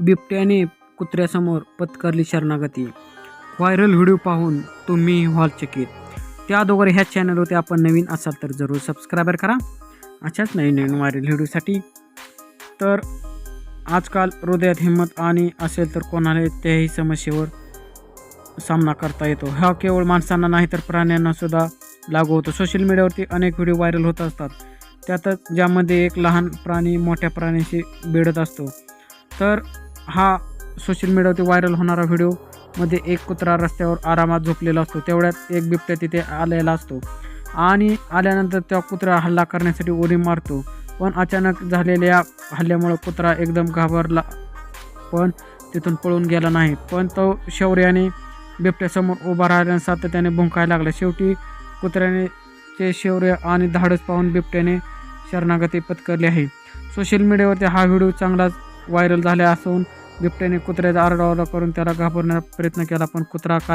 बिबट्याने कुत्र्यासमोर पत्करली शरणागती. व्हायरल व्हिडिओ पाहून तुम्ही व्हाल चकित. त्या अगोदर ह्या चॅनलवरती आपण नवीन असाल तर जरूर सबस्क्रायबर करा. अशाच नवीन नवीन व्हायरल व्हिडिओसाठी तर आजकाल हृदयात हिंमत आणि असेल तर कोणाला त्याही समस्येवर सामना करता येतो. हा केवळ माणसांना नाही तर प्राण्यांनासुद्धा लागू होतो. सोशल मीडियावरती अनेक व्हिडिओ व्हायरल होत असतात. त्यातच ज्यामध्ये एक लहान प्राणी मोठ्या प्राण्याशी भिडत असतो. तर हा सोशल मीडियावरती व्हायरल होणारा व्हिडिओमध्ये एक कुत्रा रस्त्यावर आरामात झोपलेला असतो. तेवढ्यात एक बिबट्या तिथे आलेला असतो. आणि आल्यानंतर त्या कुत्रा हल्ला करण्यासाठी उडी मारतो. पण अचानक झालेल्या हल्ल्यामुळं कुत्रा एकदम घाबरला पण तिथून पळून गेला नाही. पण तो शौर्याने बिबट्यासमोर उभा राहिल्याने सातत्याने भुंकायला लागला. शेवटी कुत्र्याने ते शौर्य आणि धाडस पाहून बिबट्याने शरणागती पत्करली आहे. सोशल मीडियावरती हा व्हिडिओ चांगलाच व्हायरल झाले असून बिबट्याने कुत्र्याचा आरडाओरडा करून त्याला घाबरण्याचा प्रयत्न केला पण कुत्रा काय